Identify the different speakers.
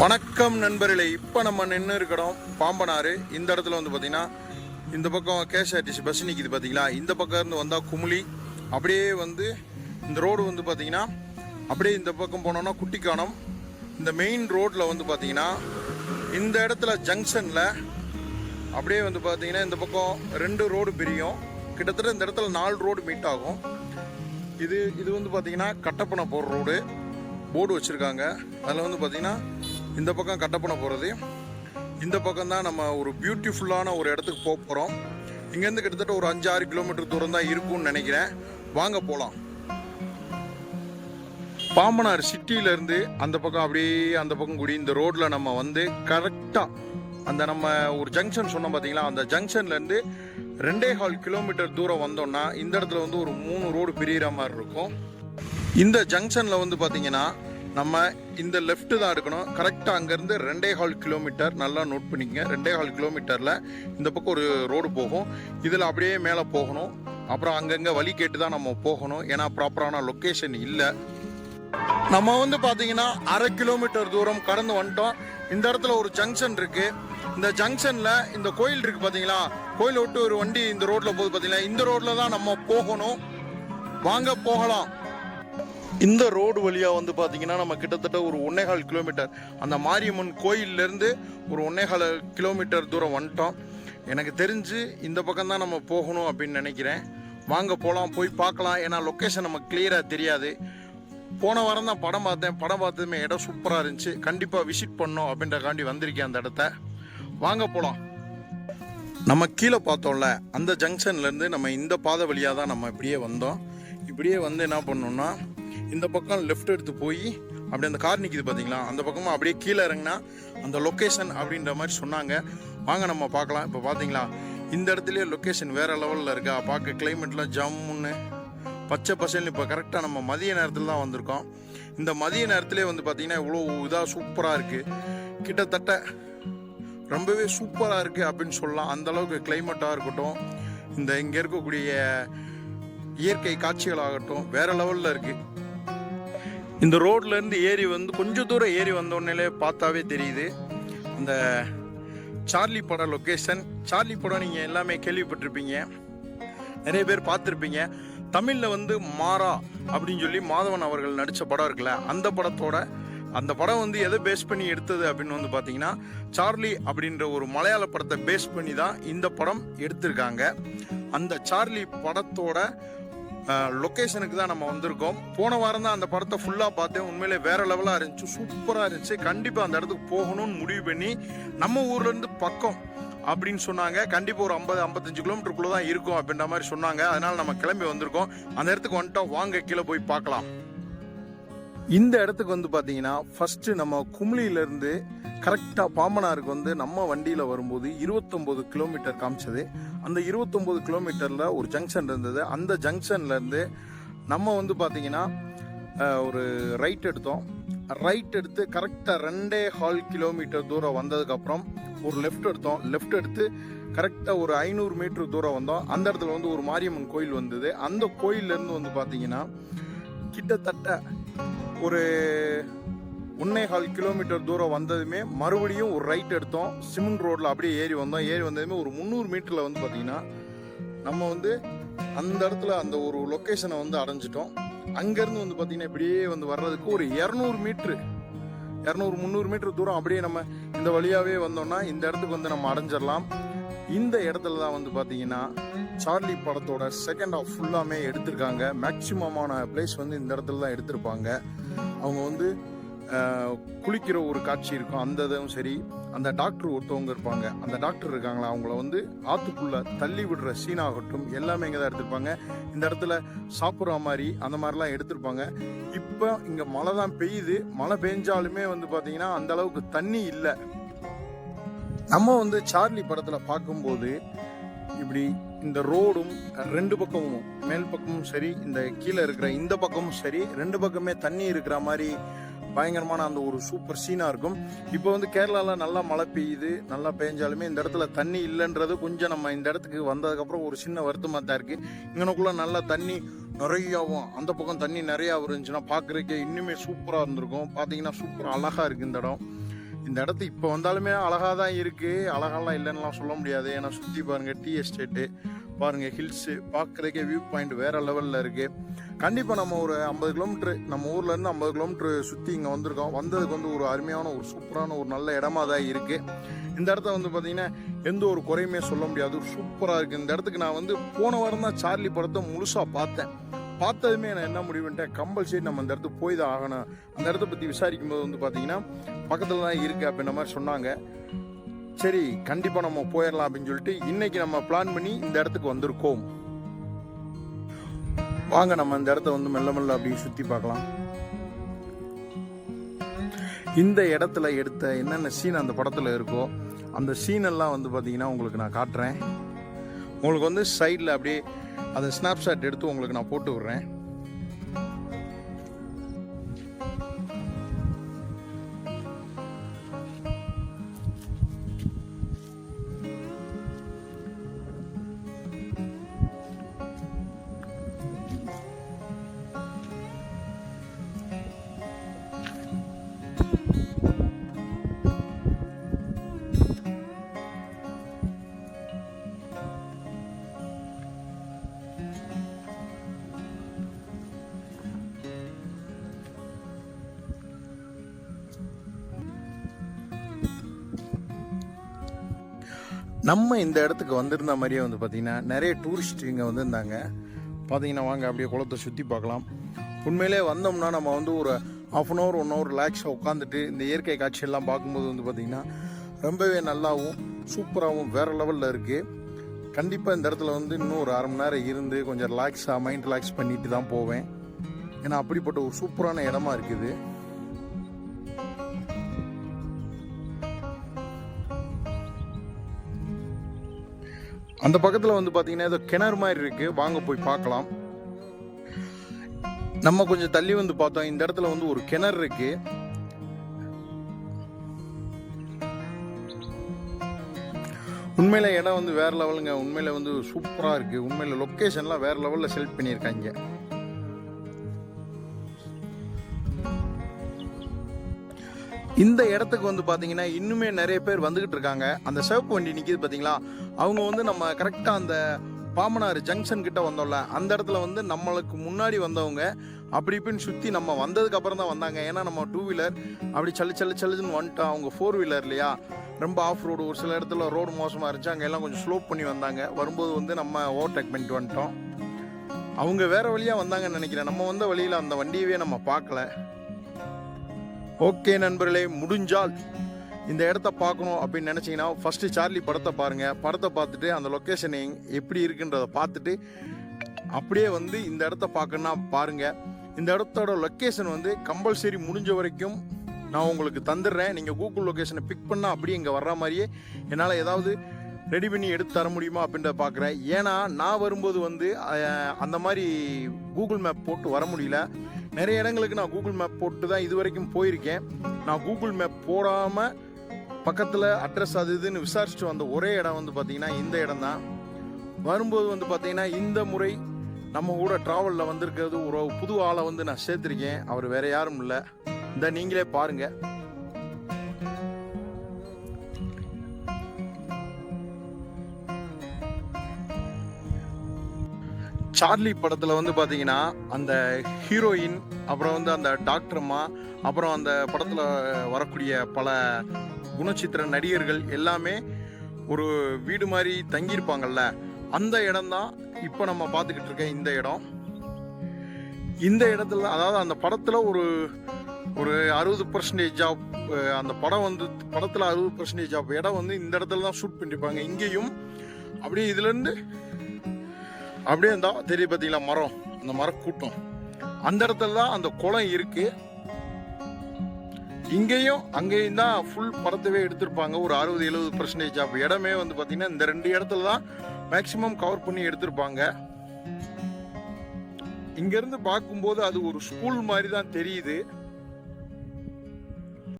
Speaker 1: வணக்கம் நண்பர்களே இப்போ நம்ம நின்று இருக்கிறோம் பாம்பனாறு. இந்த இடத்துல வந்து பார்த்தீங்கன்னா இந்த பக்கம் கேஎஸ்ஆர்டிசி பஸ் நிற்கிது பார்த்தீங்களா இந்த பக்கம் இருந்து வந்தால் குமுளி அப்படியே வந்து இந்த ரோடு வந்து பார்த்தீங்கன்னா அப்படியே இந்த பக்கம் போனோம்னா குட்டிக்கானம் இந்த மெயின் ரோட்டில் வந்து பார்த்தீங்கன்னா இந்த இடத்துல ஜங்ஷனில் அப்படியே வந்து பார்த்தீங்கன்னா இந்த பக்கம் ரெண்டு ரோடு பிரியும். கிட்டத்தட்ட இந்த இடத்துல நாலு ரோடு மீட் ஆகும். இது இது வந்து பார்த்தீங்கன்னா கட்டப்பனை போகிற ரோடு போர்டு வச்சுருக்காங்க. அதில் வந்து பார்த்தீங்கன்னா இந்த பக்கம் கட்டப்பனை போகிறது இந்த பக்கம் தான் நம்ம ஒரு பியூட்டிஃபுல்லான ஒரு இடத்துக்கு போக போகிறோம் இங்கேருந்து கிட்டத்தட்ட ஒரு அஞ்சு ஆறு கிலோமீட்டர் தூரம் தான் இருக்கும்னு நினைக்கிறேன். வாங்க போகலாம் பாம்பனார் சிட்டியிலேருந்து அந்த பக்கம் அப்படியே அந்த பக்கம் கூடி இந்த ரோட்டில் நம்ம வந்து கரெக்டாக அந்த நம்ம ஒரு ஜங்ஷன் சொன்னோம் பார்த்தீங்களா அந்த ஜங்ஷன்லேருந்து ரெண்டே கால் கிலோமீட்டர் தூரம் வந்தோம்னா இந்த இடத்துல வந்து ஒரு மூணு ரோடு பிரியிற மாதிரி இருக்கும். இந்த ஜங்ஷனில் வந்து பார்த்தீங்கன்னா நம்ம இந்த லெஃப்ட் தான் எடுக்கணும். கரெக்டாக அங்கேருந்து ரெண்டே ஹால் கிலோமீட்டர் நல்லா நோட் பண்ணிக்கங்க. ரெண்டே ஹால் கிலோமீட்டரில் இந்த பக்கம் ஒரு ரோடு போகும். இதில் அப்படியே மேலே போகணும். அப்புறம் அங்கங்கே வழி கேட்டு தான் நம்ம போகணும். ஏன்னா ப்ராப்பரான லொக்கேஷன் இல்லை. நம்ம வந்து பார்த்தீங்கன்னா அரை கிலோமீட்டர் தூரம் கடந்து வந்துட்டோம். இந்த இடத்துல ஒரு ஜங்ஷன் இருக்குது இந்த ஜங்ஷனில் இந்த கோயில் இருக்குது பார்த்தீங்களா? கோயில் விட்டு ஒரு வண்டி இந்த ரோட்டில் போகுது பார்த்தீங்களா? இந்த ரோட்டில் தான் நம்ம போகணும். வாங்க போகலாம். இந்த ரோடு வழியாக வந்து பார்த்தீங்கன்னா நம்ம கிட்டத்தட்ட ஒரு ஒன்னேகால் கிலோமீட்டர். அந்த மாரியம்மன் கோயிலேருந்து ஒரு ஒன்னேகால் கிலோமீட்டர் தூரம் வந்துட்டோம். எனக்கு தெரிஞ்சு இந்த பக்கம் தான் நம்ம போகணும் அப்படின்னு நினைக்கிறேன். வாங்க போகலாம் போய் பார்க்கலாம். ஏன்னா லொக்கேஷன் நமக்கு கிளியராக தெரியாது. போன வாரம் தான் படம் பார்த்தேன். படம் பார்த்ததுமே இடம் சூப்பராக இருந்துச்சு. கண்டிப்பாக விசிட் பண்ணோம் அப்படின்றக்காண்டி வந்திருக்கேன் அந்த இடத்த. வாங்க போகலாம் நம்ம கீழே பார்த்தோம்ல அந்த ஜங்ஷன்லேருந்து நம்ம இந்த பாதை வழியாக தான் நம்ம இப்படியே வந்தோம். இப்படியே வந்து என்ன பண்ணோம்னா இந்த பக்கம் லெஃப்ட் எடுத்து போய் அப்படி அந்த கார் நிற்கிது பார்த்தீங்களா அந்த பக்கமாக அப்படியே கீழே இறங்கினா அந்த லொக்கேஷன் அப்படின்ற மாதிரி சொன்னாங்க. வாங்க நம்ம பார்க்கலாம். இப்போ பார்த்தீங்களா இந்த இடத்துலயே லொக்கேஷன் வேறு லெவலில் இருக்கா. பார்க்க கிளைமேட்லாம் ஜம்முன்னு. பச்சை பசேல்னு இப்போ கரெக்டாக நம்ம மதிய நேரத்தில் தான் வந்திருக்கோம். இந்த மதிய நேரத்துலேயே வந்து பார்த்திங்கன்னா இவ்வளோ இதாக சூப்பராக இருக்குது கிட்டத்தட்ட ரொம்பவே சூப்பராக இருக்குது அப்படின்னு சொல்லலாம். அந்தளவுக்கு கிளைமேட்டாக இருக்கட்டும். இந்த இங்கே இருக்கக்கூடிய இயற்கை காட்சிகளாகட்டும் வேறு லெவலில் இருக்குது இந்த ரோட்லேருந்து ஏரி ஏறி வந்து கொஞ்சம் தூரம் ஏறி வந்தோடனே பார்த்தாவே தெரியுது. அந்த சார்லி படம் லொக்கேஷன் சார்லி படம் நீங்கள் எல்லாமே கேள்விப்பட்டிருப்பீங்க. நிறைய பேர் பார்த்துருப்பீங்க. தமிழில் வந்து மாறா அப்படின்னு சொல்லி மாதவன் அவர்கள் நடித்த படம் இருக்குல்ல அந்த படத்தோட அந்த படம் வந்து எதை பேஸ் பண்ணி எடுத்தது அப்படின்னு வந்து பார்த்தீங்கன்னா சார்லி அப்படின்ற ஒரு மலையாள படத்தை பேஸ் பண்ணி தான் இந்த படம் எடுத்திருக்காங்க. அந்த சார்லி படத்தோட லொக்கேஷனுக்கு தான் நம்ம வந்திருக்கோம். போன வாரம் தான் அந்த படத்தை ஃபுல்லாக பார்த்தேன். உண்மையிலே வேற லெவலாக இருந்துச்சு. சூப்பராக இருந்துச்சு. கண்டிப்பாக அந்த இடத்துக்கு போகணும்னு முடிவு பண்ணி நம்ம ஊர்லேருந்து பக்கம் அப்படின்னு சொன்னாங்க. கண்டிப்பாக ஒரு ஐம்பது ஐம்பத்தஞ்சு கிலோமீட்டருக்குள்ளே தான் இருக்கும் அப்படின்ற மாதிரி சொன்னாங்க. அதனால் நம்ம கிளம்பி வந்திருக்கோம். அந்த இடத்துக்கு வந்துட்டோம் வாங்க கீழே போய் பார்க்கலாம். இந்த இடத்துக்கு வந்து பார்த்தீங்கன்னா ஃபர்ஸ்ட் நம்ம கும்ளியிலேருந்து கரெக்டாக பாம்பனாருக்கு வந்து நம்ம வண்டியில் வரும்போது இருபத்தொம்போது கிலோமீட்டர் காமிச்சது. அந்த இருபத்தொம்போது கிலோமீட்டரில் ஒரு ஜங்ஷன் இருந்தது. அந்த ஜங்ஷன்லேருந்து நம்ம வந்து பார்த்தீங்கன்னா ஒரு ரைட் எடுத்தோம். ரைட் எடுத்து கரெக்டாக ரெண்டே ஹால் கிலோமீட்டர் தூரம் வந்ததுக்கப்புறம் ஒரு லெஃப்ட் எடுத்தோம். லெஃப்ட் எடுத்து கரெக்டாக ஒரு ஐநூறு மீட்டர் தூரம் வந்தோம். அந்த இடத்துல வந்து ஒரு மாரியம்மன் கோயில் வந்தது. அந்த கோயில்லேருந்து வந்து பார்த்தீங்கன்னா கிட்டத்தட்ட ஒரு ஒன்னே கால் கிலோமீட்டர் தூரம் வந்ததுமே மறுபடியும் ஒரு ரைட் எடுத்தோம். சிமெண்ட் ரோட்ல அப்படியே ஏறி வந்தோம். ஏறி வந்ததுமே ஒரு முந்நூறு மீட்டர்ல வந்து பார்த்திங்கன்னா நம்ம வந்து அந்த இடத்துல அந்த ஒரு லொக்கேஷனை வந்து அடைஞ்சிட்டோம். அங்கேருந்து வந்து பார்த்தீங்கன்னா இப்படியே வந்து வர்றதுக்கு ஒரு இரநூறு மீட்ரு இரநூறு முந்நூறு மீட்டர் தூரம் அப்படியே நம்ம இந்த வழியாகவே வந்தோம்னா இந்த இடத்துக்கு வந்து நம்ம அடைஞ்சிடலாம். இந்த இடத்துல தான் வந்து பார்த்தீங்கன்னா சார்லி படத்தோட செகண்ட் ஹாஃப் ஃபுல்லாமே எடுத்திருக்காங்க. மேக்சிமமான பிளேஸ் வந்து இந்த இடத்துல தான் எடுத்திருப்பாங்க. அவங்க வந்து குளிக்கிற ஒரு காட்சி இருக்கும். அந்த இதுவும் சரி அந்த டாக்டர் ஒருத்தவங்க இருப்பாங்க. அந்த டாக்டர் இருக்காங்களா அவங்கள வந்து ஆற்றுக்குள்ளே தள்ளி விடுற சீன் ஆகட்டும் எல்லாமே இங்கே தான் எடுத்திருப்பாங்க. இந்த இடத்துல சாப்பிட்ற மாதிரி அந்த மாதிரிலாம் எடுத்திருப்பாங்க. இப்போ இங்கே மழை தான் பெய்யுது. மழை பெஞ்சாலுமே வந்து பார்த்தீங்கன்னா அந்த அளவுக்கு தண்ணி இல்லை. நம்ம வந்து சார்லி படத்தில் பார்க்கும்போது இப்படி இந்த ரோடும் ரெண்டு பக்கமும் மேல் பக்கமும் சரி இந்த கீழே இருக்கிற இந்த பக்கமும் சரி ரெண்டு பக்கமே தண்ணி இருக்கிற மாதிரி பயங்கரமான அந்த ஒரு சூப்பர் சீனாக இருக்கும். இப்போ வந்து கேரளாவில் நல்லா மழை பெய்யுது நல்லா பெஞ்சாலுமே இந்த இடத்துல தண்ணி இல்லைன்றது கொஞ்சம் நம்ம இந்த இடத்துக்கு வந்ததுக்கப்புறம் ஒரு சின்ன வருத்தமாக தான் இருக்குது இங்கனக்குள்ளே நல்லா தண்ணி நிறையாவும் அந்த பக்கம் தண்ணி நிறையா இருந்துச்சுன்னா பார்க்குறதுக்கே இன்னுமே சூப்பராக இருந்திருக்கும். பார்த்தீங்கன்னா சூப்பர் அழகாக இருக்குது இந்த இடம். இந்த இடத்து இப்போ வந்தாலுமே அழகாக தான் இருக்குது அழகாலாம் இல்லைன்னுலாம் சொல்ல முடியாது. ஏன்னா சுற்றி பாருங்கள் டீ எஸ்டேட்டு பாருங்கள் ஹில்ஸு பார்க்குறதுக்கே வியூ பாயிண்ட் வேறு லெவலில் இருக்குது கண்டிப்பாக நம்ம ஒரு ஐம்பது கிலோமீட்ரு நம்ம ஊர்லேருந்து ஐம்பது கிலோமீட்ரு சுற்றி இங்கே வந்திருக்கோம். வந்ததுக்கு வந்து ஒரு அருமையான ஒரு சூப்பரான ஒரு நல்ல இடமா தான் இருக்குது இந்த இடத்த வந்து பார்த்தீங்கன்னா எந்த ஒரு குறையுமே சொல்ல முடியாது. சூப்பராக இருக்குது இந்த இடத்துக்கு நான் வந்து போன வாரம் தான் சார்லி படத்தை முழுசாக பார்த்தேன். பார்த்ததுமே நான் என்ன முடிவுன்ட்டு கம்பல்சரி நம்ம அந்த இடத்துக்கு போய் தான் ஆகணும். அந்த இடத்த பற்றி விசாரிக்கும் போது வந்து பார்த்தீங்கன்னா பக்கத்தில் தான் இருக்குது அப்படின்ற மாதிரி சொன்னாங்க. சரி கண்டிப்பாக நம்ம போயிடலாம் அப்படின்னு சொல்லிட்டு இன்றைக்கி நம்ம பிளான் பண்ணி இந்த இடத்துக்கு வந்திருக்கோம். வாங்க நம்ம அந்த இடத்த வந்து மெல்ல மெல்ல அப்படியே சுற்றி பார்க்கலாம். இந்த இடத்துல எடுத்த என்னென்ன சீன் அந்த படத்தில் இருக்கோ அந்த சீன் எல்லாம் வந்து பார்த்தீங்கன்னா உங்களுக்கு நான் காட்டுறேன். உங்களுக்கு வந்து சைடில் அப்படியே அதை ஸ்னாப்ஷாட் எடுத்து உங்களுக்கு நான் போட்டு விட்றேன். நம்ம இந்த இடத்துக்கு வந்திருந்த மாதிரியே வந்து பார்த்திங்கன்னா நிறைய டூரிஸ்ட் இங்கே வந்திருந்தாங்க. பார்த்தீங்கன்னா வாங்க அப்படியே குளத்தை சுற்றி பார்க்கலாம். உண்மையிலே வந்தோம்னா நம்ம வந்து ஒரு half an hour one hour ரிலாக்ஸாக உட்காந்துட்டு இந்த இயற்கை காட்சியெல்லாம் பார்க்கும்போது வந்து பார்த்திங்கன்னா ரொம்பவே நல்லாவும் சூப்பராகவும் வேறு லெவலில் இருக்குது கண்டிப்பாக இந்த இடத்துல வந்து இன்னும் ஒரு அரை மணி நேரம் இருந்து கொஞ்சம் ரிலாக்ஸாக மைண்ட் ரிலாக்ஸ் பண்ணிட்டு தான் போவேன். ஏன்னா அப்படிப்பட்ட ஒரு சூப்பரான இடமா இருக்குது. அந்த பக்கத்தில் வந்து பார்த்தீங்கன்னா ஏதோ கிணறு மாதிரி இருக்குது வாங்க போய் பார்க்கலாம். நம்ம கொஞ்சம் தள்ளி வந்து பார்த்தோம். இந்த இடத்துல வந்து ஒரு கிணறு இருக்கு. உண்மையில இடம் வந்து வேற லெவலுங்க உண்மையில வந்து சூப்பராக இருக்கு. உண்மையில லொக்கேஷன்லாம் வேற லெவலில் செலக்ட் பண்ணியிருக்காங்க. இந்த இடத்துக்கு வந்து பார்த்தீங்கன்னா இன்னுமே நிறைய பேர் வந்துகிட்டு இருக்காங்க. அந்த சிவப்பு வண்டி நிற்கிது பார்த்தீங்களா அவங்க வந்து நம்ம கரெக்டாக அந்த பாமனார் ஜங்ஷன் கிட்ட வந்தோம்ல அந்த இடத்துல வந்து நம்மளுக்கு முன்னாடி வந்தவங்க அப்படி இப்படின்னு சுற்றி நம்ம வந்ததுக்கு அப்புறம் தான் வந்தாங்க. ஏன்னா நம்ம டூ வீலர் அப்படி சல்லு சல்லு சல்லுன்னு வந்துட்டோம் அவங்க ஃபோர் வீலர் இல்லையா? ரொம்ப ஆஃப் ரோடு ஒரு சில இடத்துல ரோடு மோசமாக இருந்துச்சு. அங்கே எல்லாம் கொஞ்சம் ஸ்லோப் பண்ணி வந்தாங்க. வரும்போது வந்து நம்ம ஓவர்டேக் பண்ணிட்டு வந்துட்டோம். அவங்க வேறு வழியாக வந்தாங்கன்னு நினைக்கிறேன். நம்ம வந்த வழியில் அந்த வண்டியவே நம்ம பார்க்கல. ஓகே நண்பர்களே முடிஞ்சால் இந்த இடத்த பார்க்கணும் அப்படின்னு நினச்சிங்கன்னா ஃபஸ்ட்டு சார்லி படத்தை பாருங்கள் படத்தை பார்த்துட்டு அந்த லொக்கேஷன் எப்படி இருக்குன்றதை பார்த்துட்டு அப்படியே வந்து இந்த இடத்த பார்க்கணுன்னா பாருங்கள் இந்த இடத்தோட லொக்கேஷன் வந்து கம்பல்சரி முடிஞ்ச வரைக்கும் நான் உங்களுக்கு தந்துடுறேன். நீங்கள் கூகுள் லொக்கேஷனை பிக் பண்ணால் அப்படியே இங்கே வர்ற மாதிரியே என்னால் ஏதாவது ரெடி பண்ணி எடுத்து தர முடியுமா அப்படின்றத பார்க்குறேன். ஏன்னா நான் வரும்போது வந்து அந்த மாதிரி கூகுள் மேப் போட்டு வர முடியல. நிறைய இடங்களுக்கு நான் கூகுள் மேப் போட்டு தான் இது வரைக்கும் போயிருக்கேன். நான் கூகுள் மேப் போடாமல் பக்கத்தில் அட்ரஸ் அது இதுன்னு விசாரிச்சுட்டு வந்த ஒரே இடம் வந்து பார்த்தீங்கன்னா இந்த இடம் தான். வரும்போது வந்து பார்த்தீங்கன்னா இந்த முறை நம்ம கூட ட்ராவலில் வந்திருக்கிறது ஒரு புது ஆளை வந்து நான் சேர்த்துருக்கேன். அவர் வேறு யாரும் இல்லை. இந்த நீங்களே பாருங்கள் சார்லி படத்தில் வந்து பார்த்தீங்கன்னா அந்த ஹீரோயின் அப்புறம் வந்து அந்த டாக்டர்மா அப்புறம் அந்த படத்தில் வரக்கூடிய பல குணச்சித்திர நடிகர்கள் எல்லாமே ஒரு வீடு மாதிரி தங்கியிருப்பாங்கல்ல அந்த இடம் தான் இப்போ நம்ம பார்த்துக்கிட்டு இருக்க இந்த இடம். இந்த இடத்துல அதாவது அந்த படத்தில் ஒரு ஒரு அறுபது பர்சன்டேஜ் ஆஃப் அந்த படம் வந்து படத்தில் அறுபது பர்சன்டேஜ் ஆஃப் இடம் வந்து இந்த இடத்துல தான் ஷூட் பண்ணியிருப்பாங்க இங்கேயும் அப்படியே இதுலேருந்து அப்படியே இருந்தால் தெரியும் பார்த்தீங்களா மரம் அந்த மரக்கூட்டம். அந்த இடத்துல தான் அந்த குளம் இருக்கு. இங்கேயும் அங்கேயும் தான் ஃபுல் படத்தவே எடுத்திருப்பாங்க. ஒரு அறுபது எழுபது பர்சன்டேஜ் அப்போ இடமே வந்து பார்த்தீங்கன்னா இந்த ரெண்டு இடத்துல தான் மேக்சிமம் கவர் பண்ணி எடுத்திருப்பாங்க. இங்கேருந்து பார்க்கும்போது அது ஒரு ஸ்கூல் மாதிரி தான் தெரியுது.